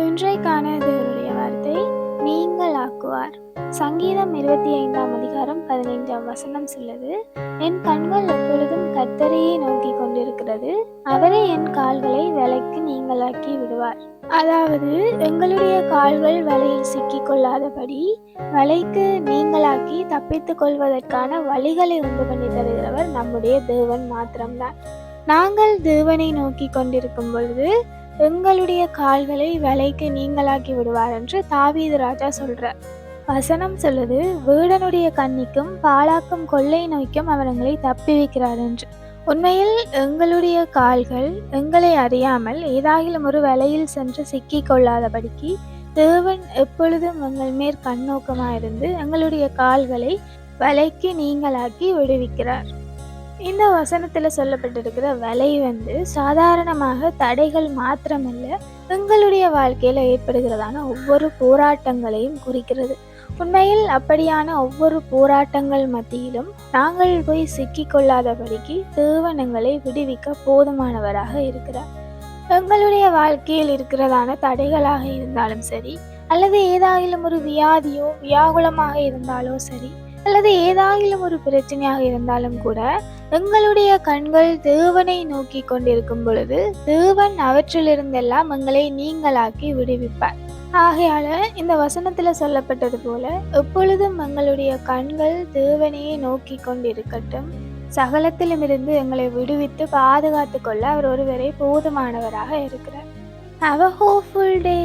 இன்றைக்கான தேவனுடைய வார்த்தை நீங்கள் ஆக்குவார். சங்கீதம் இருபத்தி ஐந்தாம் அதிகாரம் பதினைந்தாம் வசனம் சொல்லுது என் கண்கள் எப்பொழுதும் கத்தரையே நோக்கி கொண்டிருக்கிறது. அவரே என் கால்களை விலைக்கு நீங்களாக்கி விடுவார். அதாவது எங்களுடைய கால்கள் வலையில் சிக்கிக் கொள்ளாதபடி வலைக்கு நீங்களாக்கி தப்பித்துக் கொள்வதற்கான வழிகளை உண்டு பண்ணி தருகிறவர் நம்முடைய தேவன் மாத்திரம்தான். நாங்கள் தேவனை நோக்கி கொண்டிருக்கும் பொழுது எங்களுடைய கால்களை வலைக்கு நீங்களாக்கி விடுவார் என்று தாவீது ராஜா சொல்றார். வசனம் சொல்லுது வீடனுடைய கண்ணிக்கும் பாழாக்கும் கொள்ளை நோய்க்கும் அவர் எங்களை தப்பி வைக்கிறார் என்று. உண்மையில் எங்களுடைய கால்கள் எங்களை அறியாமல் ஏதாகிலும் ஒரு வலையில் சென்று சிக்கி கொள்ளாதபடிக்கு தேவன் எப்பொழுதும் எங்கள் மேற் கண்ணோக்கமாயிருந்து எங்களுடைய கால்களை வலைக்கு நீங்களாக்கி விடுவிக்கிறார். இந்த வசனத்தில் சொல்லப்பட்டிருக்கிற வலை வந்து சாதாரணமாக தடைகள் மாத்திரமல்ல எங்களுடைய வாழ்க்கையில் ஏற்படுகிறதான ஒவ்வொரு போராட்டங்களையும் குறிக்கிறது. உண்மையில் அப்படியான ஒவ்வொரு போராட்டங்கள் மத்தியிலும் நாங்கள் போய் சிக்கிக் தேவனங்களை விடுவிக்க போதுமானவராக இருக்கிறார். எங்களுடைய வாழ்க்கையில் இருக்கிறதான தடைகளாக இருந்தாலும் சரி அல்லது ஏதாயிலும் ஒரு வியாதியோ வியாகுலமாக இருந்தாலோ சரி அல்லது ஏதாயிலும் ஒரு பிரச்சனையாக இருந்தாலும் கூட எங்களுடைய கண்கள் தேவனை நோக்கி கொண்டிருக்கும் பொழுது தேவன் அவற்றிலிருந்தெல்லாம் எங்களை நீங்களாக்கி விடுவிப்பார். ஆகையால இந்த வசனத்துல சொல்லப்பட்டது போல எப்பொழுதும் எங்களுடைய கண்கள் தேவனையே நோக்கி கொண்டிருக்கட்டும். சகலத்திலுமிருந்து எங்களை விடுவித்து பாதுகாத்து கொள்ள அவர் ஒருவரை போதுமானவராக இருக்கிறார். Have a hopeful day